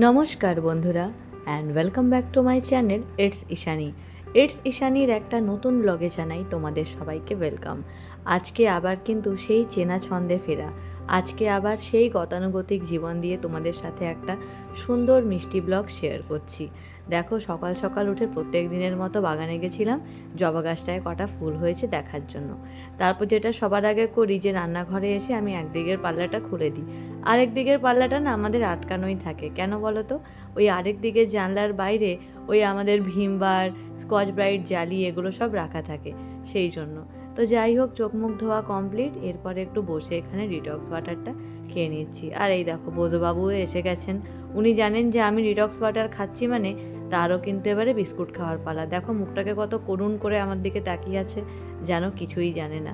নমস্কার বন্ধুরা and welcome back to my channel it's Ishani it's ইশানির একটা নতুন ব্লগে জানাই তোমাদের সবাইকে ওয়েলকাম আজকে আবার কিন্তু সেই চেনা ছন্দে ফেরা। আজকে আবার সেই গতানুগতিক জীবন দিয়ে তোমাদের সাথে একটা সুন্দর মিষ্টি ব্লগ শেয়ার করছি। দেখো সকাল সকাল উঠে প্রত্যেক দিনের মতো বাগানে গেছিলাম। জবা গাছটায় কটা ফুল হয়েছে দেখার জন্য। তারপর যেটা সবার আগে করি যে রান্নাঘরে এসে আমি একদিকের পাল্লাটা খুলে দিই। আরেক দিকের পাল্লাটা না আমাদের আটকানোই থাকে। কেন বলো তো ওই আরেক দিকের জানলার বাইরে ওই আমাদের ভীমবার, স্কচ ব্রাইট, জালি এগুলো সব রাখা থাকে। সেই জন্য। তো যাই হোক চোখ মুখ ধোয়া কমপ্লিট এরপরে একটু বসে এখানে ডিটক্স ওয়াটারটা খেয়ে নিচ্ছি। আর এই দেখো বোধবাবু এসে গেছেন। উনি জানেন যে আমি ডিটক্স ওয়াটার খাচ্ছি মানে তারও কিন্তু এবারে বিস্কুট খাওয়ার পালা। দেখো, মুখটাকে কত করুণ করে আমার দিকে তাকিয়ে আছে, যেন কিছুই জানে না।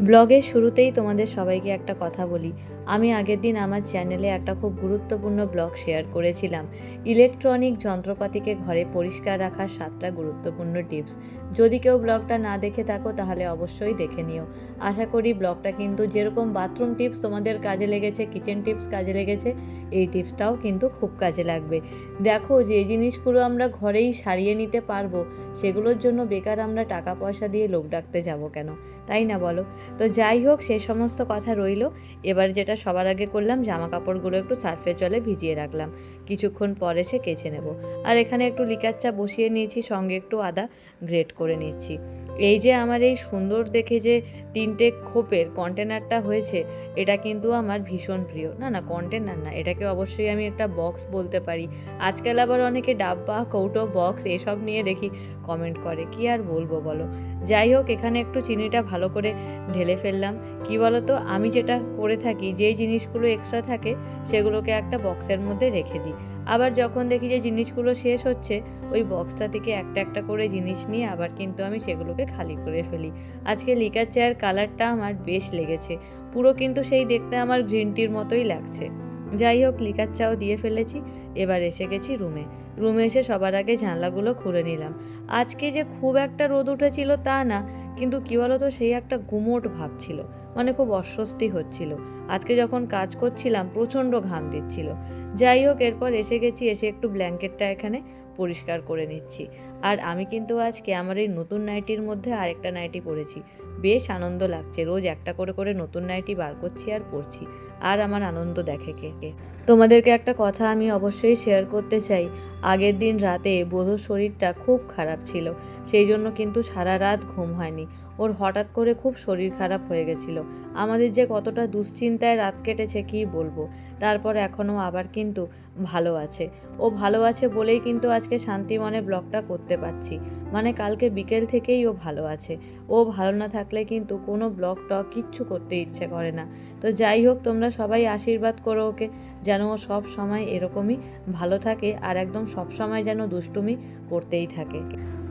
ব্লগের শুরুতেই তোমাদের সবাইকে একটা কথা বলি। আমি আগের দিন আমার চ্যানেলে একটা খুব গুরুত্বপূর্ণ ব্লগ শেয়ার করেছিলাম। ইলেকট্রনিক যন্ত্রপাতিকে ঘরে পরিষ্কার রাখার সাতটা গুরুত্বপূর্ণ টিপস। যদি কেউ ব্লগটা না দেখে থাকো, তাহলে অবশ্যই দেখে নিও। আশা করি ব্লগটা কিন্তু যেরকম বাথরুম টিপস তোমাদের কাজে লেগেছে, কিচেন টিপস কাজে লেগেছে, এই টিপসটাও কিন্তু খুব কাজে লাগবে। দেখো, যে জিনিসগুলো আমরা ঘরেই সারিয়ে নিতে পারব, সেগুলোর জন্য বেকার আমরা টাকা পয়সা দিয়ে লোক ডাকতে যাব কেন? তাই না বলো? তো যাই হোক, সে সমস্ত কথা রইল। এবার যেটা সবার আগে করলাম জামা কাপড়গুলো একটু সার্ফের জলে ভিজিয়ে রাখলাম। কিছুক্ষণ পরে সে কেচে নেব। আর এখানে একটু লিকার চা বসিয়ে নিয়েছি, সঙ্গে একটু আদা গ্রেট করে নিচ্ছি। এই যে আমার এই সুন্দর দেখে যে তিনটে খোপের কন্টেনারটা হয়েছে, এটা কিন্তু আমার ভীষণ প্রিয়। না না, কন্টেনার না, এটাকে অবশ্যই আমি একটা বক্স বলতে পারি। আজকাল আবার অনেকে ডাব্বা, কৌটো, বক্স এসব নিয়ে দেখি, কমেন্ট করে। কি আর বলব বলো? যাই হোক, এখানে একটু চিনিটা ভালো করে ঢেলে ফেললাম। কি বলো তো আমি যেটা করে থাকি যেই জিনিসগুলো এক্সট্রা থাকে, সেগুলোকে একটা বক্সের মধ্যে রেখে দিই। আবার যখন দেখি যে জিনিসগুলো শেষ হচ্ছে, ওই বক্সটা থেকে একটা একটা করে জিনিস নিয়ে আবার কিন্তু আমি সেগুলোকে খালি করে ফেলি। আজকে লিকার চায়ের কালারটা আমার বেশ লেগেছে। পুরো কিন্তু সেই দেখতে আমার গ্রিন টির মতোই লাগছে। যাই হোক, লিকার চাও দিয়ে ফেলেছি, এবার এসে গেছি রুমে রুমে এসে সবার আগে জানলাগুলো খুলে নিলাম। আজকে যে খুব একটা রোদ উঠেছিল তা না, কিন্তু কী বলতো, সেই একটা গুমোট ভাব ছিল। মানে খুব অস্বস্তি হচ্ছিল। আজকে যখন কাজ করছিলাম, প্রচণ্ড ঘাম দিচ্ছিল। যাই হোক, এরপর এসে গেছি, এসে একটু ব্ল্যাঙ্কেটটা এখানে পরিষ্কার করে নিচ্ছি। আর আমি কিন্তু আজকে আমার এই নতুন নাইটির মধ্যে আরেকটা নাইটি পরেছি। বেশ আনন্দ লাগছে, রোজ একটা করে করে নতুন নাইটি বার করছি আর পরছি। আর আমার আনন্দ দেখে কে কে। তোমাদেরকে একটা কথা আমি অবশ্যই শেয়ার করতে চাই। আগের দিন রাতে বোধর শরীরটা খুব খারাপ ছিল, সেই জন্য কিন্তু সারা রাত ঘুম হয়নি। ওর হঠাৎ করে খুব শরীর খারাপ হয়ে গেছিল। আমাদের যে কতটা দুশ্চিন্তায় রাত কেটেছে কি বলব? তারপর এখনও আবার কিন্তু ভালো আছে। ও ভালো আছে বলেই কিন্তু আজকে শান্তি মনে ব্লগটা করতে পারছি। মানে কালকে বিকেল থেকেই ও ভালো আছে। ও ভালো না থাকলে কিন্তু কোনো ব্লগ টক কিচ্ছু করতে ইচ্ছে করে না। তো যাই হোক, তোমরা সবাই আশীর্বাদ করো ওকে, যেন ও সব সময় এরকমই ভালো থাকে আর একদম সব সময় যেন দুষ্টুমি করতেই থাকে।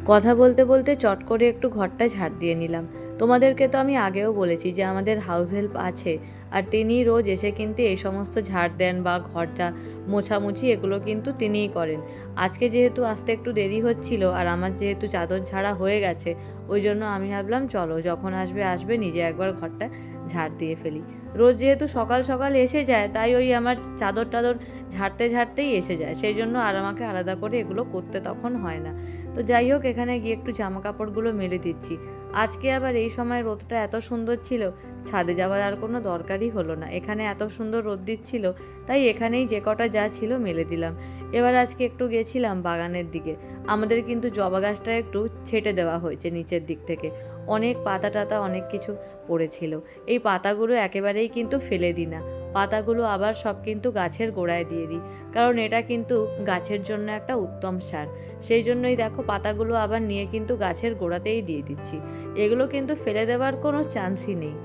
কথা বলতে বলতে চট করে একটু ঘরটা ঝাড় দিয়ে নিলাম। তোমাদেরকে তো আমি আগেও বলেছি যে আমাদের হাউস হেল্প আছে, আর তিনি রোজ এসে কিন্তু এই সমস্ত ঝাড় দেন বা ঘরটা মোছামুছি এগুলো কিন্তু তিনিই করেন। আজকে যেহেতু আসতে একটু দেরি হচ্ছিল আর আমার যেহেতু চাদর ঝাড়া হয়ে গেছে, ওই জন্য আমি ভাবলাম চলো যখন আসবে আসবে নিজে একবার ঘরটা ঝাড় দিয়ে ফেলি। রোজ যেহেতু সকাল সকাল এসে যায়, তাই ওই আমার চাদর টাদর ঝাড়তে ঝাড়তেই এসে যায়, সেই জন্য আর আমাকে আলাদা করে এগুলো করতে তখন হয় না। তো যাই হোক, এখানে গিয়ে একটু জামা কাপড়গুলো মেলে দিচ্ছি। আজকে আবার এই সময় রোদটা এত সুন্দর ছিল, ছাদে যাওয়ার আর কোনো দরকারই হলো না। এখানে এত সুন্দর রোদ দিচ্ছিল, তাই এখানেই যে কটা যা ছিল মেলে দিলাম। এবার আজকে একটু গেছিলাম বাগানের দিকে। আমাদের কিন্তু জবা গাছটা একটু ছেটে দেওয়া হয়েছে নিচের দিক থেকে। অনেক পাতা টাতা অনেক কিছু পড়েছিল। এই পাতাগুলো একেবারেই কিন্তু ফেলে দিই না। পাতাগুলো আবার সব কিন্তু গাছের গোড়ায় দিয়ে দিই, কারণ এটা কিন্তু গাছের জন্য একটা উত্তম সার। সেই জন্যই দেখো পাতাগুলো আবার নিয়ে কিন্তু গাছের গোড়াতেই দিয়ে দিচ্ছি। এগুলো কিন্তু ফেলে দেওয়ার কোনো চান্সই নেই।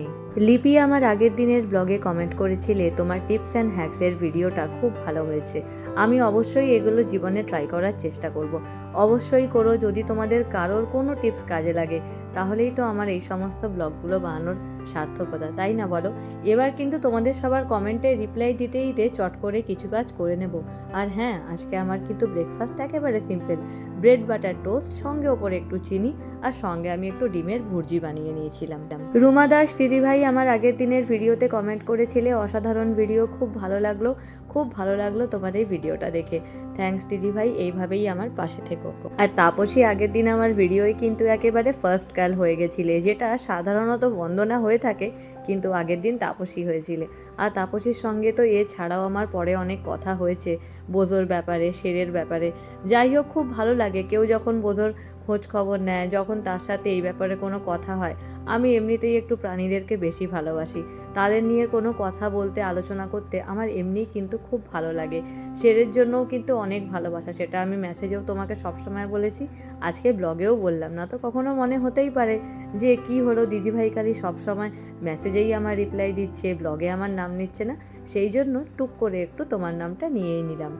লিপি আমার আগের দিনের ব্লগে কমেন্ট করেছিলে, তোমার টিপস অ্যান্ড হ্যাক্সের ভিডিওটা খুব ভালো হয়েছে। আমি অবশ্যই এগুলো জীবনে ট্রাই করার চেষ্টা করব। অবশ্যই করো, যদি তোমাদের কারোর কোনো টিপস কাজে লাগে, তাহলেই তো আমার এই সমস্ত ব্লগগুলো বানানোর সার্থকতা, তাই না বলো? এবার কিন্তু তোমাদের সবার কমেন্টে রিপ্লাই দিতে দিতে চট করে কিছু কাজ করে নেব। আর হ্যাঁ আজকে আমার কিন্তু ব্রেকফাস্ট একেবারে সিম্পল ব্রেড বাটার টোস্ট সঙ্গে ওপরে একটু চিনি আর সঙ্গে আমি একটু ডিমের ভুর্জি বানিয়ে নিয়েছিলাম। রুমা দাস দিদিভাই আমার আগের দিনের ভিডিওতে কমেন্ট করেছিলে, অসাধারণ ভিডিও খুব ভালো লাগল, খুব ভালো লাগল তোমার এই ভিডিওটা দেখে। থ্যাঙ্কস দিদিভাই এইভাবেই আমার পাশে থেকো। আর তাপসী আগের দিন আমার ভিডিওই কিন্তু একেবারে ফার্স্ট গার্ল হয়ে গেছিলে, যেটা সাধারণত বন্দনা হয়ে থাকে, কিন্তু আগের দিন তাপসী হয়েছিলে। আর তাপসীর সঙ্গে তো এছাড়াও আমার পরে অনেক কথা হয়েছে, বোঝোর ব্যাপারে শেরের ব্যাপারে। যাই হোক, খুব ভালো লাগে। কেউ যখন বোঝোর খোঁজ খবর নেয়, যখন তার সাথে এই ব্যাপারে কোনো কথা হয়। আমি এমনিতেই একটু প্রাণীদেরকে বেশি ভালোবাসি। তাদের নিয়ে কোনো কথা বলতে, আলোচনা করতে আমার এমনিই কিন্তু খুব ভালো লাগে। শেরের জন্যও কিন্তু অনেক ভালোবাসা, সেটা আমি মেসেজেও তোমাকে সবসময় বলেছি। আজকে ব্লগেও বললাম না তো কখনো মনে হতেই পারে যে কি হলো। দিদিভাই খালি সবসময় মেসেজেই আমার রিপ্লাই দিচ্ছে ব্লগে আমার নাম নিচ্ছে না। সেই জন্য টুক করে একটু তোমার নামটা নিয়েই নিলাম।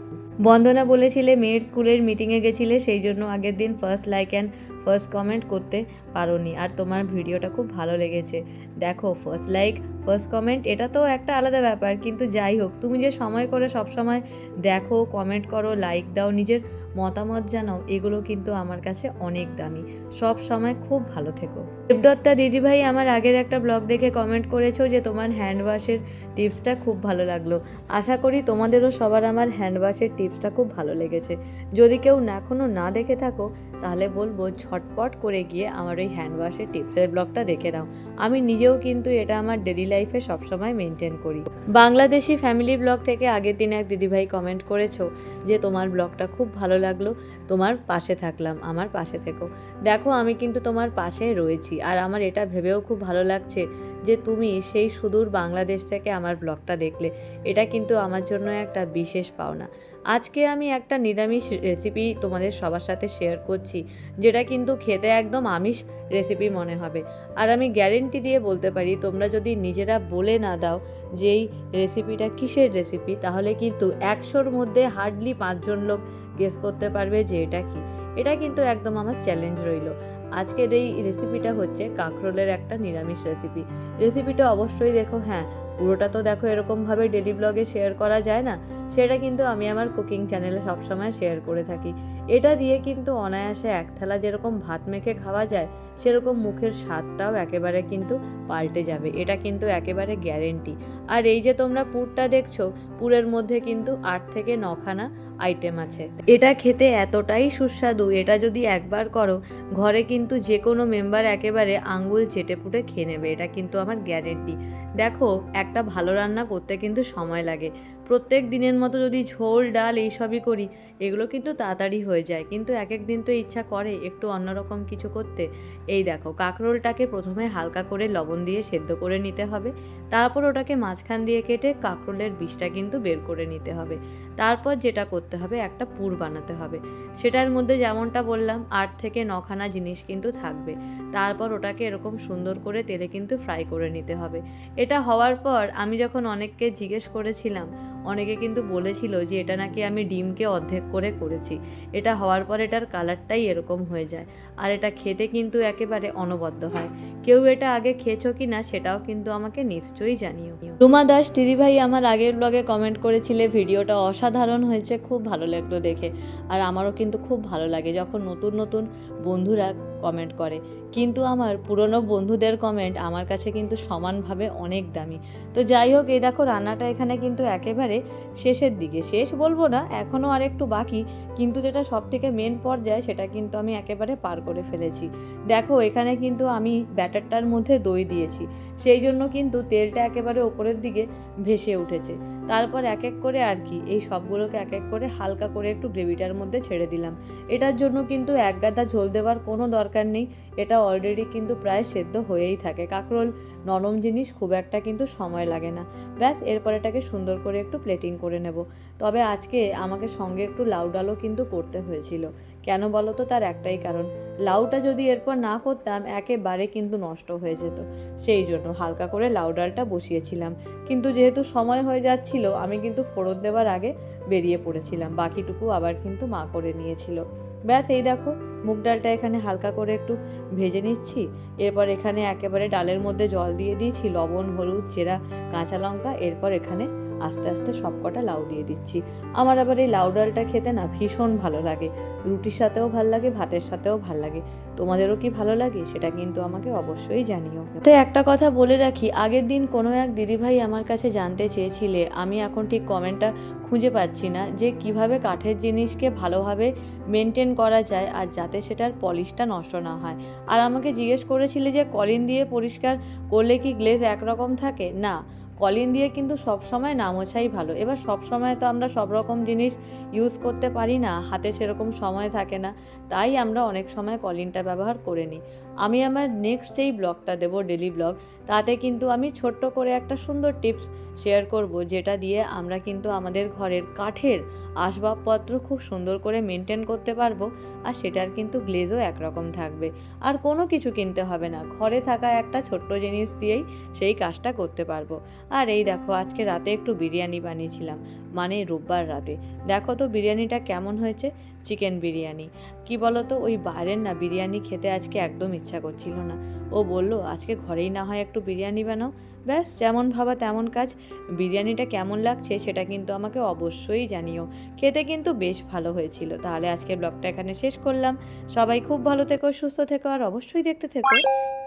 বন্দনা বলেছিলে, মেয়ের স্কুলের মিটিংয়ে গেছিলে, সেই জন্য আগের দিন first like and first comment করতে পারোনি। আর তোমার ভিডিওটা খুব ভালো লেগেছে। দেখো ফার্স্ট লাইক ফার্স্ট কমেন্ট এটা তো একটা আলাদা ব্যাপার। কিন্তু যাই হোক, তুমি যে সময় করে সব সময় দেখো কমেন্ট করো লাইক দাও, নিজের মতামত জানাও, এগুলো কিন্তু আমার কাছে অনেক দামি। সব সময় খুব ভালো থেকো। দেবদত্তা দিদিভাই আমার আগের একটা ব্লগ দেখে কমেন্ট করেছ যে তোমার হ্যান্ড ওয়াশের টিপসটা খুব ভালো লাগল। আশা করি তোমাদেরও সবার আমার হ্যান্ড ওয়াশের টিপসটা খুব ভালো লেগেছে। যদি কেউ না এখনও না দেখে থাকো, তাহলে বলব ঝটপট করে গিয়ে আমার ওই হ্যান্ড ওয়াশের টিপসের ব্লগটা দেখে নাও। আমি নিজেও কিন্তু এটা আমার ডেলি লাইফে সবসময় মেনটেন করি। বাংলাদেশি ফ্যামিলি ব্লগ থেকে আগের দিন এক দিদিভাই কমেন্ট করেছ যে, তোমার ব্লগটা খুব ভালো লাগল, তোমার পাশে থাকলাম, আমার পাশে থেকো। দেখো, আমি কিন্তু তোমার পাশে রয়েছি আর আমার এটা ভেবেও খুব ভালো লাগছে যে, তুমি সেই সুদূর বাংলাদেশ থেকে আমার ব্লগটা দেখলে। এটা কিন্তু আমার জন্য একটা বিশেষ পাওনা। আজকে আমি একটা নিরামিষ রেসিপি তোমাদের সবার সাথে শেয়ার করছি, যেটা কিন্তু খেতে একদম আমিষ রেসিপি মনে হবে। আর আমি গ্যারেন্টি দিয়ে বলতে পারি, তোমরা যদি নিজেরা বলে না দাও যে এই রেসিপিটা কিসের রেসিপি তাহলে কিন্তু একশোর মধ্যে হার্ডলি পাঁচজন লোক গেস করতে পারবে যে এটা কি। এটা কিন্তু একদম আমার চ্যালেঞ্জ রইল। আজকের এই রেসিপিটা হচ্ছে কাঁকরোলের একটা নিরামিষ রেসিপি রেসিপিটা অবশ্যই দেখো হ্যাঁ পুরোটা তো দেখো এরকমভাবে ডেলি ব্লগে শেয়ার করা যায় না, সেটা কিন্তু আমি আমার কুকিং চ্যানেলে সবসময় শেয়ার করে থাকি। এটা দিয়ে কিন্তু অনায়াসে এক থালা যেরকম ভাত মেখে খাওয়া যায়, সেরকম মুখের স্বাদটাও একেবারে কিন্তু পাল্টে যাবে। এটা কিন্তু একেবারে গ্যারেন্টি আর এই যে তোমরা পুরটা দেখছ, পুরের মধ্যে কিন্তু আট থেকে নখানা আইটেম আছে। এটা খেতে এতটাই সুস্বাদু, এটা যদি একবার করো, ঘরে কিন্তু যে কোনো মেম্বার একেবারে আঙ্গুল চেটে পুটে খেয়ে নেবে, এটা কিন্তু আমার গ্যারেন্টি দেখো একটা ভালো রান্না করতে কিন্তু সময় লাগে। প্রত্যেক দিনের মতো যদি ঝোল, ডাল এইসবই করি, এগুলো কিন্তু তাড়াতাড়ি হয়ে যায়। কিন্তু এক এক দিন তো ইচ্ছা করে একটু অন্যরকম কিছু করতে। এই দেখো, কাঁকরোলটাকে প্রথমে হালকা করে লবণ দিয়ে সেদ্ধ করে নিতে হবে। তারপর ওটাকে মাঝখান দিয়ে কেটে কাঁকরোলের বিষটা কিন্তু বের করে নিতে হবে। তারপর যেটা করতে হবে, একটা পুর বানাতে হবে। সেটার মধ্যে যেমনটা বললাম, আট থেকে নখানা জিনিস কিন্তু থাকবে। তারপর ওটাকে এরকম সুন্দর করে তেলে কিন্তু ফ্রাই করে নিতে হবে। এটা হওয়ার পর আমি যখন অনেককে জিজ্ঞেস করেছিলাম, অনেকে কিন্তু বলেছিল যে এটা নাকি আমি ডিমকে অর্ধেক করে করেছি। এটা হওয়ার পর এটার কালারটাই এরকম হয়ে যায়। আর এটা খেতে কিন্তু একেবারে অনবদ্য হয়। কেউ এটা আগে খেয়েছো কি না সেটাও কিন্তু আমাকে নিশ্চয়ই জানিও। রুমা দাস দিদিভাই আমার আগের ব্লগে কমেন্ট করেছিলে, ভিডিওটা অসাধারণ হয়েছে, খুব ভালো লাগল দেখে। আর আমারও কিন্তু খুব ভালো লাগে যখন নতুন নতুন বন্ধুরা কমেন্ট করে। কিন্তু আমার পুরনো বন্ধুদের কমেন্ট আমার কাছে কিন্তু সমানভাবে অনেক দামি। তো যাই হোক, এই দেখো রান্নাটা এখানে কিন্তু একেবারে শেষের দিকে। শেষ বলব না এখনও আর একটু বাকি, কিন্তু যেটা সব থেকে মেন পর্যায়ে সেটা কিন্তু আমি একেবারে পার করে ফেলেছি। দেখো, এখানে কিন্তু আমি ব্যাটারটার মধ্যে দই দিয়েছি। সেই জন্য কিন্তু তেলটা একেবারে ওপরের দিকে ভেসে উঠেছে। তারপর এক এক করে আর কি, এই সবগুলোকে এক এক করে হালকা করে একটু গ্রেভিটার মধ্যে ছেড়ে দিলাম। এটার জন্য কিন্তু এক গাদা ঝোল দেওয়ার কোনো দরকার নেই। এটা অলরেডি কিন্তু প্রায় সেদ্ধ হয়েই থাকে। কাঁকরোল, নরম জিনিস খুব একটা কিন্তু সময় লাগে না। ব্যাস, এরপর এটাকে সুন্দর করে একটু প্লেটিং করে নেব। তবে আজকে আমাকে সঙ্গে একটু লাউ ডালও কিন্তু করতে হয়েছিল। কেন বলো তো তার একটাই কারণ? লাউটা যদি এরপর না করতাম, একেবারে কিন্তু নষ্ট হয়ে যেত। সেই জন্য হালকা করে লাউ ডালটা বসিয়েছিলাম। কিন্তু যেহেতু সময় হয়ে যাচ্ছিল, আমি কিন্তু ফোড়ন দেওয়ার আগে বেরিয়ে পড়েছিলাম। বাকিটুকু আবার কিন্তু মা করে নিয়েছিল। ব্যাস, এই দেখো, মুগ ডালটা এখানে হালকা করে একটু ভেজে নিচ্ছি। এরপর এখানে একেবারে ডালের মধ্যে জল দিয়ে দিয়েছি, লবণ, হলুদ চেরা কাঁচা লঙ্কা। এরপর এখানে আস্তে আস্তে সব কটা লাউ দিয়ে দিচ্ছি। আমার আবার এই লাউ ডালটা খেতে না ভীষণ ভালো লাগে। রুটির সাথেও ভালো লাগে, ভাতের সাথেও ভালো লাগে। তোমাদেরও কি ভালো লাগে? সেটা কিন্তু আমাকে অবশ্যই জানিও। তো একটা কথা বলে রাখি, আগের দিন কোনো এক দিদিভাই আমার কাছে জানতে চেয়েছিলে, আমি এখন ঠিক কমেন্টটা খুঁজে পাচ্ছি না যে কীভাবে কাঠের জিনিসকে ভালোভাবে মেনটেন করা যায় আর যাতে সেটার পলিশটা নষ্ট না হয়। আর আমাকে জিজ্ঞেস করেছিলে যে কলিন দিয়ে পরিষ্কার করলে কি গ্লেজ একরকম থাকে? না। কলিন দিয়ে কিন্তু সব সময় না মোছাই ভালো। এবার সব সময় তো আমরা সব রকম জিনিস ইউজ করতে পারি না, হাতে সেরকম সময় থাকে না। তাই আমরা অনেক সময় কলিনটা ব্যবহার করে নিই। আমি আমার নেক্সট যেই ব্লগটা দেবো ডেলি ব্লগ। তাতে কিন্তু আমি ছোট্ট করে একটা সুন্দর টিপস শেয়ার করব, যেটা দিয়ে আমরা কিন্তু আমাদের ঘরের কাঠের আসবাবপত্র খুব সুন্দর করে মেনটেন করতে পারব, আর সেটার কিন্তু গ্লেজও একরকম থাকবে। আর কোনো কিছু কিনতে হবে না, ঘরে থাকা একটা ছোট্ট জিনিস দিয়েই সেই কাজটা করতে পারব। আর এই দেখো, আজকে রাতে একটু বিরিয়ানি বানিয়েছিলাম মানে রোববার রাতে। দেখো তো বিরিয়ানিটা কেমন হয়েছে চিকেন বিরিয়ানি। কি বলো তো ওই বাইরের না বিরিয়ানি খেতে আজকে একদম ইচ্ছা করছিল না। ও বলল, আজকে ঘরেই না হয় একটু বিরিয়ানি বানাও। ব্যাস, যেমন ভাবা তেমন কাজ। বিরিয়ানিটা কেমন লাগছে সেটা কিন্তু আমাকে অবশ্যই জানিও। খেতে কিন্তু বেশ ভালো হয়েছিল। তাহলে আজকে ব্লগটা এখানে শেষ করলাম। সবাই খুব ভালো থেকো, সুস্থ থেকো, আর অবশ্যই দেখতে থেকো।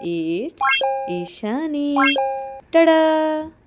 ইটস ঈশানি। টাটা!